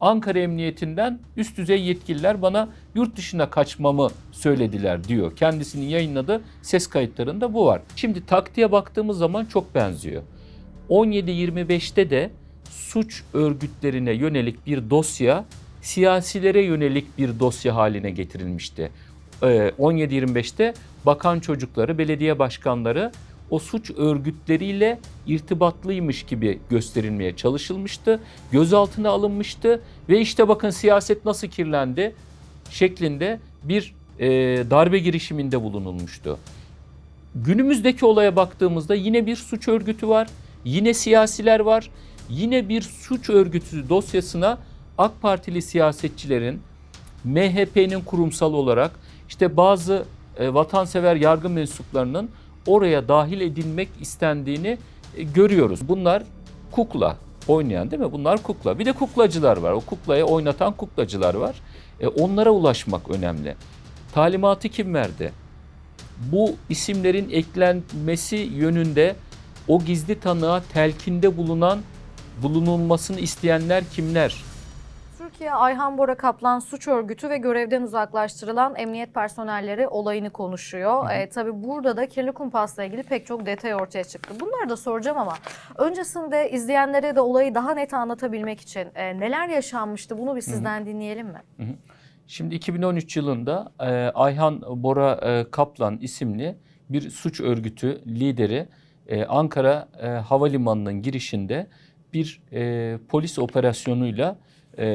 Ankara Emniyetinden üst düzey yetkililer bana yurt dışına kaçmamı söylediler diyor. Kendisinin yayınladığı ses kayıtlarında bu var. Şimdi taktiğe baktığımız zaman çok benziyor. 17-25'te de suç örgütlerine yönelik bir dosya siyasilere yönelik bir dosya haline getirilmişti. Ee, 17-25'te bakan çocukları, belediye başkanları o suç örgütleriyle irtibatlıymış gibi gösterilmeye çalışılmıştı. Gözaltına alınmıştı ve işte bakın siyaset nasıl kirlendi şeklinde bir e, darbe girişiminde bulunulmuştu. Günümüzdeki olaya baktığımızda yine bir suç örgütü var, yine siyasiler var, yine bir suç örgütü dosyasına AK Partili siyasetçilerin, MHP'nin kurumsal olarak işte bazı e, vatansever yargı mensuplarının oraya dahil edilmek istendiğini e, görüyoruz. Bunlar kukla oynayan değil mi? Bunlar kukla. Bir de kuklacılar var. O kuklaya oynatan kuklacılar var. E, onlara ulaşmak önemli. Talimatı kim verdi? Bu isimlerin eklenmesi yönünde o gizli tanığa telkinde bulunan bulunulmasını isteyenler kimler? Türkiye Ayhan Bora Kaplan suç örgütü ve görevden uzaklaştırılan emniyet personelleri olayını konuşuyor. E, tabii burada da kirli kumpasla ilgili pek çok detay ortaya çıktı. Bunları da soracağım ama öncesinde izleyenlere de olayı daha net anlatabilmek için e, neler yaşanmıştı bunu bir sizden dinleyelim mi? Şimdi 2013 yılında e, Ayhan Bora e, Kaplan isimli bir suç örgütü lideri e, Ankara e, Havalimanı'nın girişinde bir e, polis operasyonuyla e,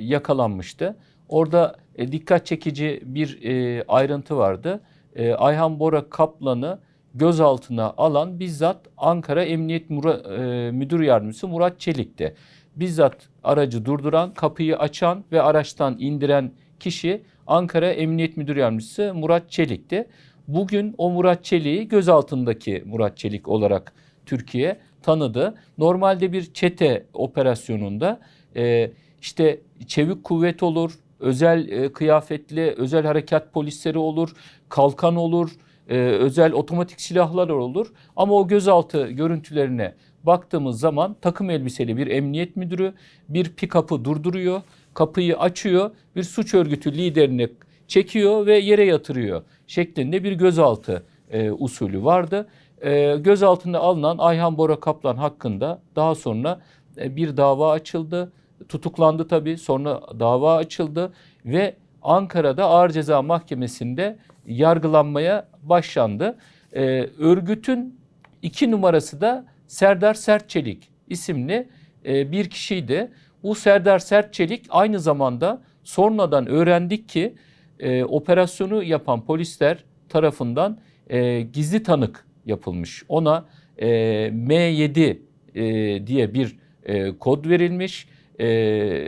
yakalanmıştı. Orada e, dikkat çekici bir e, ayrıntı vardı. E, Ayhan Bora Kaplan'ı gözaltına alan bizzat Ankara Emniyet Mura- e, Müdür Yardımcısı Murat Çelik'ti. Bizzat aracı durduran, kapıyı açan ve araçtan indiren kişi Ankara Emniyet Müdür Yardımcısı Murat Çelik'ti. Bugün o Murat Çelik'i gözaltındaki Murat Çelik olarak Türkiye tanıdı. Normalde bir çete operasyonunda e, işte çevik kuvvet olur, özel e, kıyafetli özel harekat polisleri olur, kalkan olur, e, özel otomatik silahlar olur. Ama o gözaltı görüntülerine baktığımız zaman takım elbiseli bir emniyet müdürü bir pikapı durduruyor, kapıyı açıyor, bir suç örgütü liderini çekiyor ve yere yatırıyor şeklinde bir gözaltı e, usulü vardı. E, gözaltına alınan Ayhan Bora Kaplan hakkında daha sonra e, bir dava açıldı. Tutuklandı tabii. Sonra dava açıldı ve Ankara'da Ağır Ceza Mahkemesi'nde yargılanmaya başlandı. E, örgütün iki numarası da Serdar Sertçelik isimli e, bir kişiydi. Bu Serdar Sertçelik aynı zamanda sonradan öğrendik ki e, operasyonu yapan polisler tarafından e, gizli tanık yapılmış. Ona e, M7 e, diye bir e, kod verilmiş e,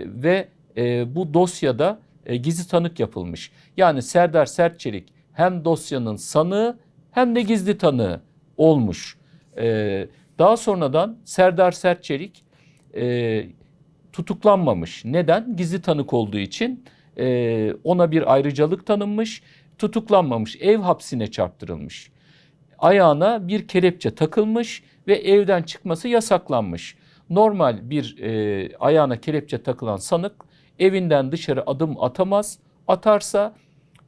ve e, bu dosyada e, gizli tanık yapılmış. Yani Serdar Sertçelik hem dosyanın sanığı hem de gizli tanığı olmuş. E, daha sonradan Serdar Sertçelik e, tutuklanmamış. Neden? Gizli tanık olduğu için e, ona bir ayrıcalık tanınmış, tutuklanmamış, ev hapsine çarptırılmış. Ayağına bir kelepçe takılmış ve evden çıkması yasaklanmış. Normal bir e, ayağına kelepçe takılan sanık evinden dışarı adım atamaz. Atarsa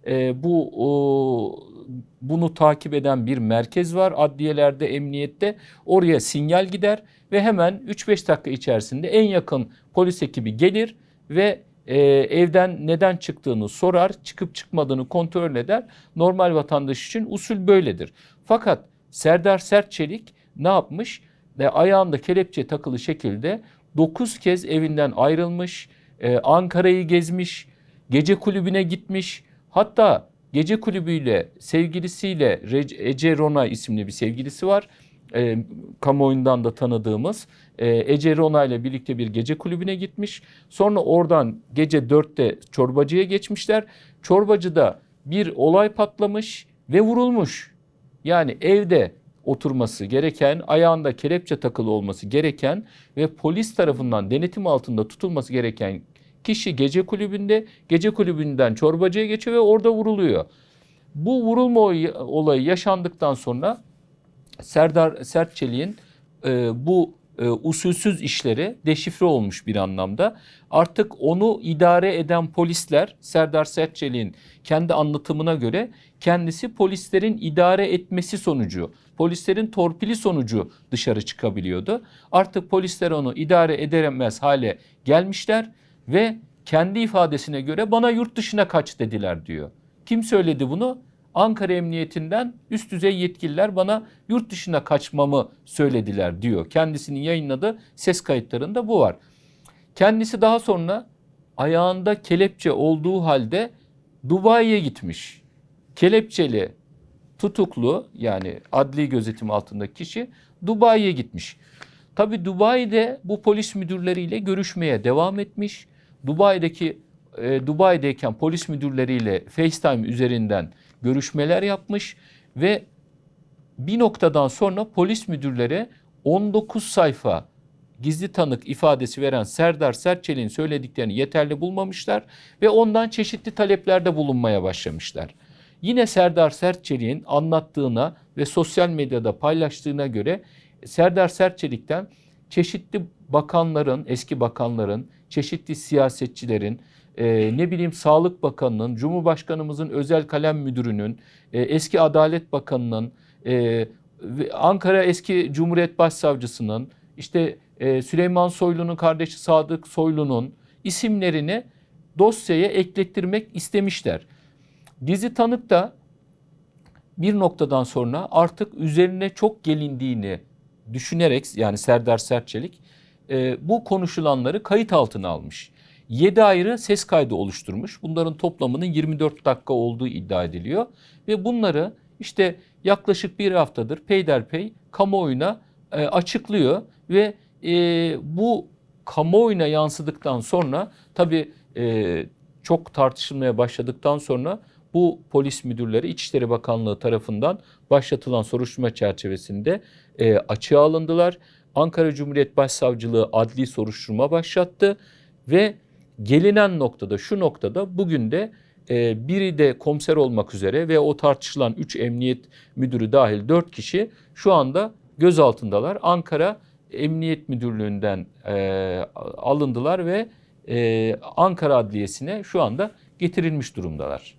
e, bu o, bunu takip eden bir merkez var adliyelerde, emniyette. Oraya sinyal gider ve hemen 3-5 dakika içerisinde en yakın polis ekibi gelir ve e, evden neden çıktığını sorar, çıkıp çıkmadığını kontrol eder. Normal vatandaş için usul böyledir. Fakat Serdar Sertçelik ne yapmış? E, ayağında kelepçe takılı şekilde 9 kez evinden ayrılmış, e, Ankara'yı gezmiş, gece kulübüne gitmiş. Hatta gece kulübüyle sevgilisiyle Ece Rona isimli bir sevgilisi var. E, kamuoyundan da tanıdığımız e, Ece Rona ile birlikte bir gece kulübüne gitmiş. Sonra oradan gece 4'te çorbacıya geçmişler. Çorbacıda bir olay patlamış ve vurulmuş. Yani evde oturması gereken, ayağında kelepçe takılı olması gereken ve polis tarafından denetim altında tutulması gereken kişi gece kulübünde, gece kulübünden çorbacıya geçiyor ve orada vuruluyor. Bu vurulma olayı yaşandıktan sonra Serdar Sertçelik'in e, bu e, usulsüz işleri deşifre olmuş bir anlamda. Artık onu idare eden polisler Serdar Sertçelik'in kendi anlatımına göre kendisi polislerin idare etmesi sonucu, polislerin torpili sonucu dışarı çıkabiliyordu. Artık polisler onu idare edemez hale gelmişler ve kendi ifadesine göre bana yurt dışına kaç dediler diyor. Kim söyledi bunu? Ankara Emniyetinden üst düzey yetkililer bana yurt dışına kaçmamı söylediler diyor. Kendisinin yayınladığı ses kayıtlarında bu var. Kendisi daha sonra ayağında kelepçe olduğu halde Dubai'ye gitmiş. Kelepçeli tutuklu yani adli gözetim altındaki kişi Dubai'ye gitmiş. Tabi Dubai'de bu polis müdürleriyle görüşmeye devam etmiş. Dubai'deki e, Dubai'deyken polis müdürleriyle FaceTime üzerinden görüşmeler yapmış ve bir noktadan sonra polis müdürleri 19 sayfa gizli tanık ifadesi veren Serdar Serçelik'in söylediklerini yeterli bulmamışlar ve ondan çeşitli taleplerde bulunmaya başlamışlar. Yine Serdar Serçelik'in anlattığına ve sosyal medyada paylaştığına göre Serdar Serçelik'ten çeşitli bakanların, eski bakanların, çeşitli siyasetçilerin, e, ne bileyim Sağlık Bakanı'nın, Cumhurbaşkanımızın özel kalem müdürünün, e, eski Adalet Bakanı'nın, e, Ankara eski Cumhuriyet Başsavcısının, işte e, Süleyman Soylu'nun kardeşi Sadık Soylu'nun isimlerini dosyaya eklettirmek istemişler. Gizli tanık da bir noktadan sonra artık üzerine çok gelindiğini düşünerek yani Serdar Sertçelik e, bu konuşulanları kayıt altına almış. 7 ayrı ses kaydı oluşturmuş. Bunların toplamının 24 dakika olduğu iddia ediliyor. Ve bunları işte yaklaşık bir haftadır peyderpey kamuoyuna e, açıklıyor. Ve e, bu kamuoyuna yansıdıktan sonra tabii e, çok tartışılmaya başladıktan sonra bu polis müdürleri İçişleri Bakanlığı tarafından başlatılan soruşturma çerçevesinde e, açığa alındılar. Ankara Cumhuriyet Başsavcılığı adli soruşturma başlattı ve gelinen noktada şu noktada bugün de e, biri de komiser olmak üzere ve o tartışılan 3 emniyet müdürü dahil 4 kişi şu anda gözaltındalar. Ankara Emniyet Müdürlüğü'nden e, alındılar ve e, Ankara Adliyesi'ne şu anda getirilmiş durumdalar.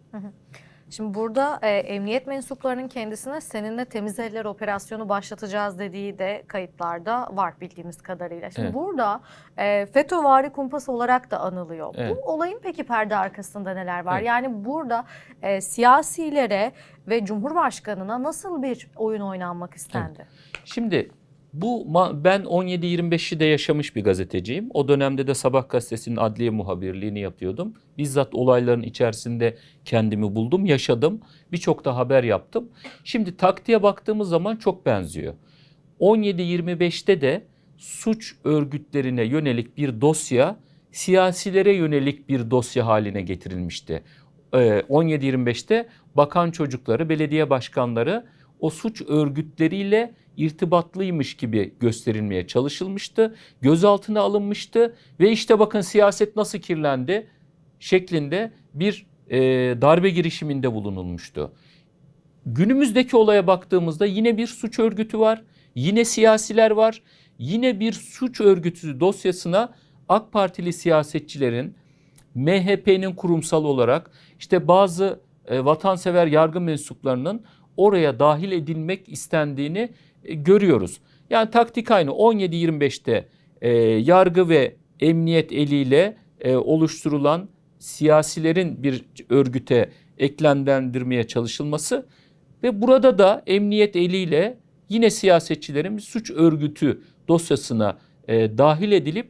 Şimdi burada e, emniyet mensuplarının kendisine seninle temiz eller operasyonu başlatacağız dediği de kayıtlarda var bildiğimiz kadarıyla. Şimdi Evet. burada e, FETÖ'vari kumpas olarak da anılıyor. Evet. Bu olayın peki perde arkasında neler var? Evet. Yani burada e, siyasilere ve Cumhurbaşkanına nasıl bir oyun oynanmak istendi? Şimdi bu ben 17-25'i de yaşamış bir gazeteciyim. O dönemde de Sabah gazetesinin adliye muhabirliğini yapıyordum. Bizzat olayların içerisinde kendimi buldum, yaşadım. Birçok da haber yaptım. Şimdi taktiğe baktığımız zaman çok benziyor. 17-25'te de suç örgütlerine yönelik bir dosya siyasilere yönelik bir dosya haline getirilmişti. Ee, 17-25'te bakan çocukları, belediye başkanları o suç örgütleriyle irtibatlıymış gibi gösterilmeye çalışılmıştı. Gözaltına alınmıştı ve işte bakın siyaset nasıl kirlendi şeklinde bir e, darbe girişiminde bulunulmuştu. Günümüzdeki olaya baktığımızda yine bir suç örgütü var, yine siyasiler var, yine bir suç örgütü dosyasına AK Partili siyasetçilerin MHP'nin kurumsal olarak işte bazı e, vatansever yargı mensuplarının oraya dahil edilmek istendiğini e, görüyoruz. Yani taktik aynı 17-25'te e, yargı ve emniyet eliyle e, oluşturulan siyasilerin bir örgüte eklendirmeye çalışılması ve burada da emniyet eliyle yine siyasetçilerin bir suç örgütü dosyasına e, dahil edilip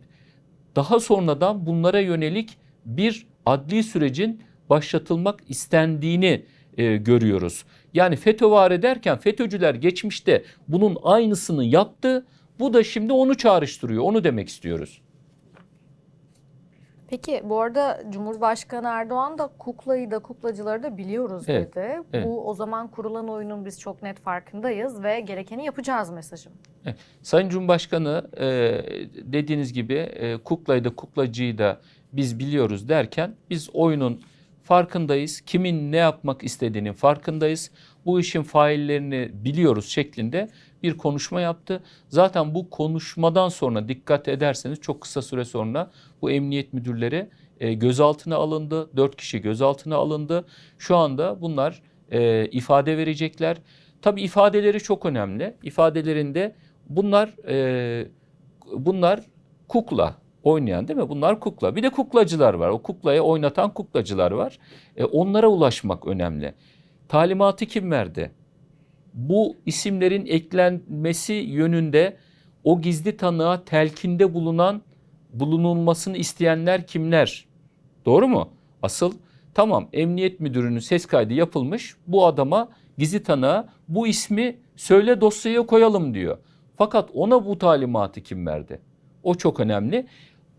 daha sonradan bunlara yönelik bir adli sürecin başlatılmak istendiğini e, görüyoruz. Yani FETÖ var ederken FETÖ'cüler geçmişte bunun aynısını yaptı. Bu da şimdi onu çağrıştırıyor. Onu demek istiyoruz. Peki bu arada Cumhurbaşkanı Erdoğan da kuklayı da kuklacıları da biliyoruz Evet, dedi. evet. Bu o zaman kurulan oyunun biz çok net farkındayız ve gerekeni yapacağız mesajı. Sayın Cumhurbaşkanı e, dediğiniz gibi e, kuklayı da kuklacıyı da biz biliyoruz derken biz oyunun farkındayız. Kimin ne yapmak istediğinin farkındayız. bu işin faillerini biliyoruz şeklinde bir konuşma yaptı. Zaten bu konuşmadan sonra dikkat ederseniz çok kısa süre sonra bu emniyet müdürleri e, gözaltına alındı. Dört kişi gözaltına alındı. Şu anda bunlar e, ifade verecekler. Tabii ifadeleri çok önemli. İfadelerinde bunlar e, bunlar kukla oynayan değil mi? Bunlar kukla. Bir de kuklacılar var. O kuklaya oynatan kuklacılar var. E, onlara ulaşmak önemli. Talimatı kim verdi? Bu isimlerin eklenmesi yönünde o gizli tanığa telkinde bulunan bulunulmasını isteyenler kimler? Doğru mu? Asıl tamam emniyet müdürünün ses kaydı yapılmış. Bu adama gizli tanığa bu ismi söyle dosyaya koyalım diyor. Fakat ona bu talimatı kim verdi? O çok önemli.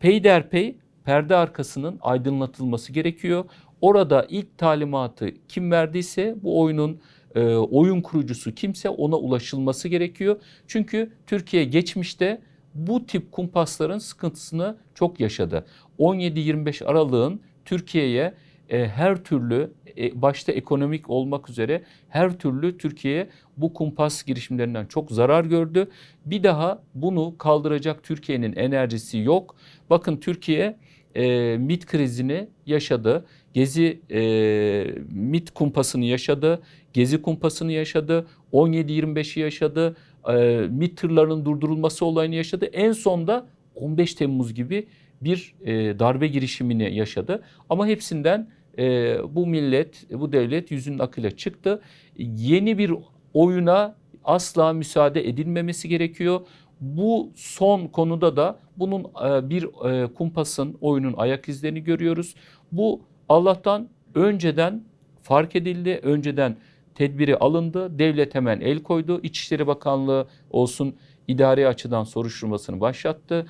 Peyderpey perde arkasının aydınlatılması gerekiyor. Orada ilk talimatı kim verdiyse bu oyunun e, oyun kurucusu kimse ona ulaşılması gerekiyor. Çünkü Türkiye geçmişte bu tip kumpasların sıkıntısını çok yaşadı. 17-25 Aralık'ın Türkiye'ye e, her türlü e, başta ekonomik olmak üzere her türlü Türkiye bu kumpas girişimlerinden çok zarar gördü. Bir daha bunu kaldıracak Türkiye'nin enerjisi yok. Bakın Türkiye e, MIT krizini yaşadı. Gezi e, MIT kumpasını yaşadı. Gezi kumpasını yaşadı. 17-25'i yaşadı. E, MIT tırlarının durdurulması olayını yaşadı. En sonda 15 Temmuz gibi bir e, darbe girişimini yaşadı. Ama hepsinden e, bu millet, bu devlet yüzünün akıyla çıktı. Yeni bir oyuna asla müsaade edilmemesi gerekiyor. Bu son konuda da bunun e, bir e, kumpasın oyunun ayak izlerini görüyoruz. Bu Allah'tan önceden fark edildi, önceden tedbiri alındı. Devlet hemen el koydu. İçişleri Bakanlığı olsun idari açıdan soruşturmasını başlattı.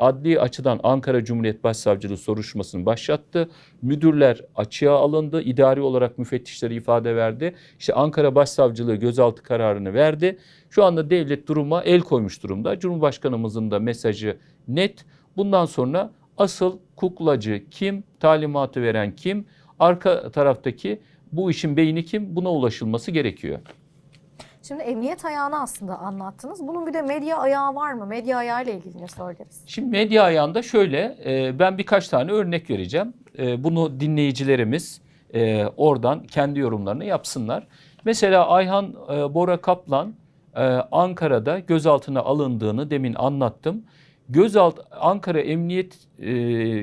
Adli açıdan Ankara Cumhuriyet Başsavcılığı soruşturmasını başlattı. Müdürler açığa alındı. İdari olarak müfettişleri ifade verdi. İşte Ankara Başsavcılığı gözaltı kararını verdi. Şu anda devlet duruma el koymuş durumda. Cumhurbaşkanımızın da mesajı net. Bundan sonra asıl kuklacı kim, talimatı veren kim, arka taraftaki bu işin beyni kim buna ulaşılması gerekiyor. Şimdi emniyet ayağını aslında anlattınız. Bunun bir de medya ayağı var mı? Medya ayağı ile ilgili ne söyleriz? Şimdi medya ayağında şöyle e, ben birkaç tane örnek vereceğim. E, bunu dinleyicilerimiz e, oradan kendi yorumlarını yapsınlar. Mesela Ayhan Bora Kaplan Ankara'da gözaltına alındığını demin anlattım. Gözalt Ankara Emniyet e,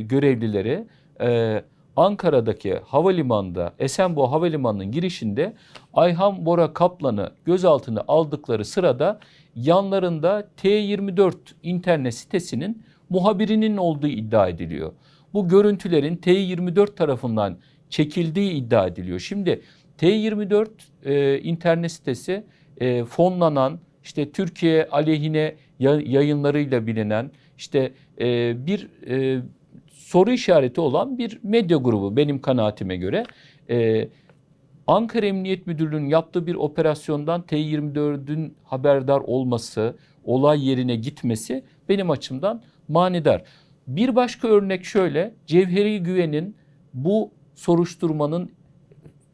görevlileri e, Ankara'daki havalimanında Esenboğa Havalimanı'nın girişinde Ayhan Bora Kaplan'ı gözaltına aldıkları sırada yanlarında T24 internet sitesinin muhabirinin olduğu iddia ediliyor. Bu görüntülerin T24 tarafından çekildiği iddia ediliyor. Şimdi T24 e, internet sitesi e, fonlanan işte Türkiye aleyhine ya- yayınlarıyla bilinen işte e, bir e, soru işareti olan bir medya grubu benim kanaatime göre. E, Ankara Emniyet Müdürlüğü'nün yaptığı bir operasyondan T24'ün haberdar olması, olay yerine gitmesi benim açımdan manidar. Bir başka örnek şöyle, Cevheri Güven'in bu soruşturmanın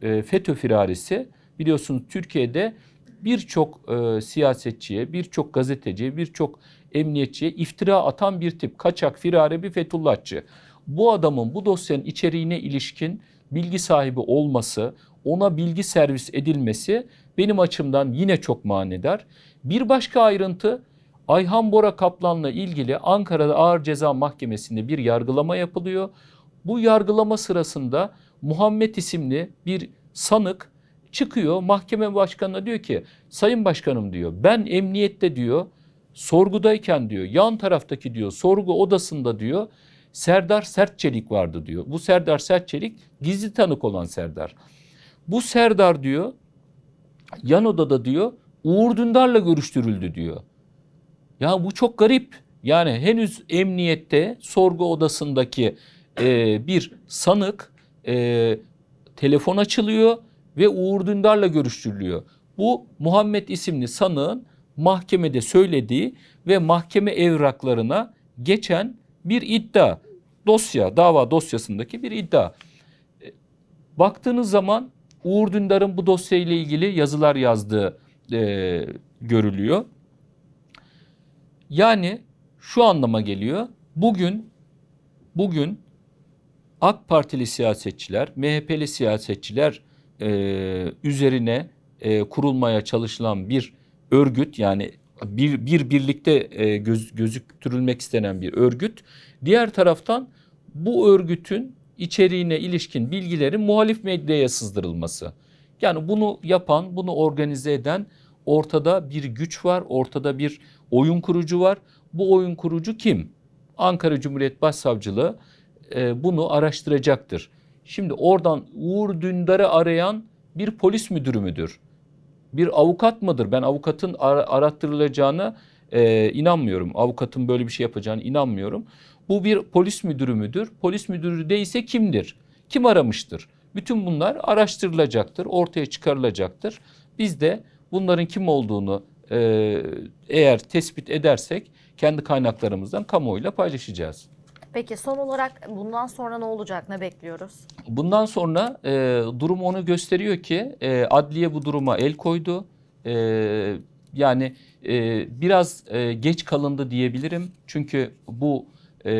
e, FETÖ firarisi biliyorsunuz Türkiye'de birçok e, siyasetçiye, birçok gazeteciye, birçok emniyetçiye iftira atan bir tip. Kaçak, firare bir Fethullahçı. Bu adamın bu dosyanın içeriğine ilişkin bilgi sahibi olması, ona bilgi servis edilmesi benim açımdan yine çok manidar. Bir başka ayrıntı Ayhan Bora Kaplan'la ilgili Ankara'da Ağır Ceza Mahkemesi'nde bir yargılama yapılıyor. Bu yargılama sırasında Muhammed isimli bir sanık çıkıyor mahkeme başkanına diyor ki sayın başkanım diyor ben emniyette diyor sorgudayken diyor yan taraftaki diyor sorgu odasında diyor Serdar Sertçelik vardı diyor. Bu Serdar Sertçelik gizli tanık olan Serdar. Bu Serdar diyor yan odada diyor Uğur Dündar'la görüştürüldü diyor. Ya bu çok garip. Yani henüz emniyette sorgu odasındaki e, bir sanık e, telefon açılıyor ve Uğur Dündar'la görüştürülüyor. Bu Muhammed isimli sanığın mahkemede söylediği ve mahkeme evraklarına geçen bir iddia. Dosya, dava dosyasındaki bir iddia. E, Baktığınız zaman Uğur Dündar'ın bu dosyayla ilgili yazılar yazdığı e, görülüyor. Yani şu anlama geliyor. Bugün bugün AK Partili siyasetçiler, MHP'li siyasetçiler e, üzerine e, kurulmaya çalışılan bir örgüt yani bir, bir birlikte e, göz, gözüktürülmek istenen bir örgüt. Diğer taraftan bu örgütün içeriğine ilişkin bilgilerin muhalif medyaya sızdırılması. Yani bunu yapan, bunu organize eden ortada bir güç var, ortada bir oyun kurucu var. Bu oyun kurucu kim? Ankara Cumhuriyet Başsavcılığı e, bunu araştıracaktır. Şimdi oradan Uğur Dündar'ı arayan bir polis müdürü müdür? Bir avukat mıdır? Ben avukatın ar- arattırılacağına e, inanmıyorum. Avukatın böyle bir şey yapacağına inanmıyorum. Bu bir polis müdürü müdür? Polis müdürü değilse kimdir? Kim aramıştır? Bütün bunlar araştırılacaktır, ortaya çıkarılacaktır. Biz de bunların kim olduğunu e, eğer tespit edersek kendi kaynaklarımızdan kamuoyuyla paylaşacağız. Peki son olarak bundan sonra ne olacak? Ne bekliyoruz? Bundan sonra e, durum onu gösteriyor ki e, adliye bu duruma el koydu. E, yani e, biraz e, geç kalındı diyebilirim. Çünkü bu e,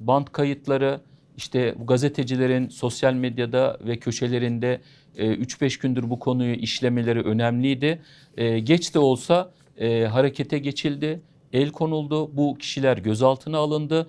band kayıtları işte bu gazetecilerin sosyal medyada ve köşelerinde e, 3-5 gündür bu konuyu işlemeleri önemliydi. E, geç de olsa e, harekete geçildi, el konuldu. Bu kişiler gözaltına alındı.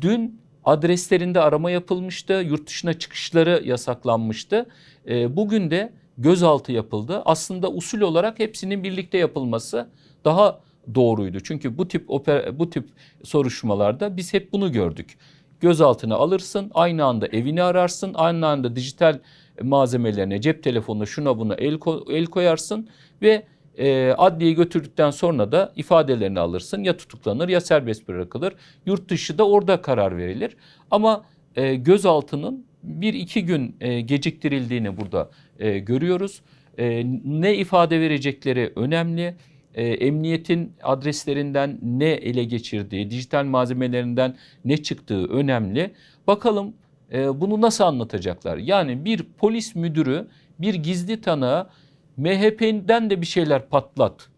Dün adreslerinde arama yapılmıştı. Yurt dışına çıkışları yasaklanmıştı. E, bugün de gözaltı yapıldı. Aslında usul olarak hepsinin birlikte yapılması daha doğruydu. Çünkü bu tip oper, bu tip soruşturmalarda biz hep bunu gördük. Gözaltına alırsın, aynı anda evini ararsın, aynı anda dijital malzemelerine, cep telefonuna, şuna buna el, ko- el koyarsın ve e, adliyeye götürdükten sonra da ifadelerini alırsın. Ya tutuklanır ya serbest bırakılır. Yurt dışı da orada karar verilir. Ama e, gözaltının bir iki gün e, geciktirildiğini burada e, görüyoruz. E, ne ifade verecekleri önemli. E, emniyetin adreslerinden ne ele geçirdiği, dijital malzemelerinden ne çıktığı önemli. Bakalım e, bunu nasıl anlatacaklar? Yani bir polis müdürü bir gizli tanığa MHP'den de bir şeyler patlat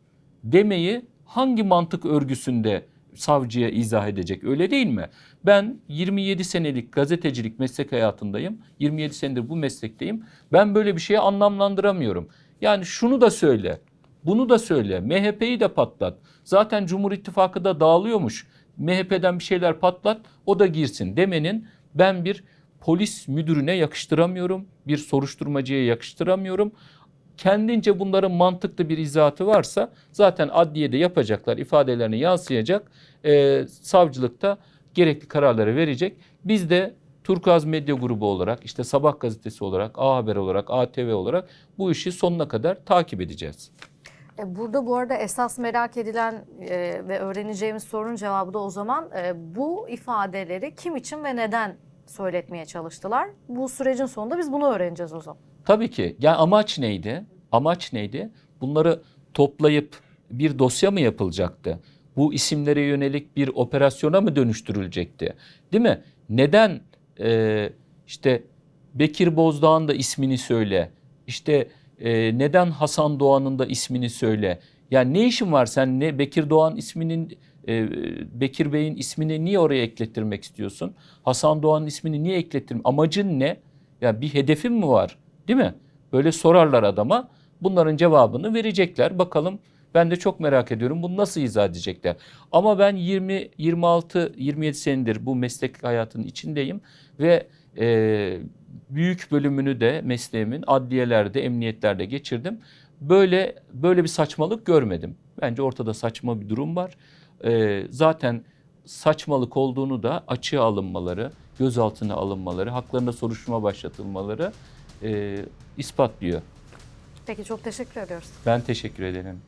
demeyi hangi mantık örgüsünde savcıya izah edecek öyle değil mi? Ben 27 senelik gazetecilik meslek hayatındayım. 27 senedir bu meslekteyim. Ben böyle bir şeye anlamlandıramıyorum. Yani şunu da söyle, bunu da söyle, MHP'yi de patlat. Zaten Cumhur İttifakı da dağılıyormuş. MHP'den bir şeyler patlat, o da girsin demenin ben bir polis müdürüne yakıştıramıyorum. Bir soruşturmacıya yakıştıramıyorum kendince bunların mantıklı bir izahatı varsa zaten adliyede yapacaklar, ifadelerini yansıyacak, e, savcılıkta gerekli kararları verecek. Biz de Turkuaz Medya Grubu olarak, işte Sabah Gazetesi olarak, A Haber olarak, ATV olarak bu işi sonuna kadar takip edeceğiz. E, Burada bu arada esas merak edilen e, ve öğreneceğimiz sorunun cevabı da o zaman e, bu ifadeleri kim için ve neden söyletmeye çalıştılar? Bu sürecin sonunda biz bunu öğreneceğiz o zaman. Tabii ki. Yani amaç neydi? Amaç neydi? Bunları toplayıp bir dosya mı yapılacaktı? Bu isimlere yönelik bir operasyona mı dönüştürülecekti? Değil mi? Neden e, işte Bekir Bozdağ'ın da ismini söyle. İşte e, neden Hasan Doğan'ın da ismini söyle. Yani ne işin var sen ne Bekir Doğan isminin e, Bekir Bey'in ismini niye oraya eklettirmek istiyorsun? Hasan Doğan'ın ismini niye eklettirmek? Amacın ne? Ya bir hedefin mi var? Değil mi? Böyle sorarlar adama. Bunların cevabını verecekler. Bakalım ben de çok merak ediyorum bunu nasıl izah edecekler. Ama ben 20 26 27 senedir bu meslek hayatının içindeyim ve e, büyük bölümünü de mesleğimin adliyelerde, emniyetlerde geçirdim. Böyle böyle bir saçmalık görmedim. Bence ortada saçma bir durum var. E, zaten saçmalık olduğunu da açığa alınmaları, gözaltına alınmaları, haklarında soruşturma başlatılmaları e, ispatlıyor. Peki çok teşekkür ediyoruz. Ben teşekkür ederim.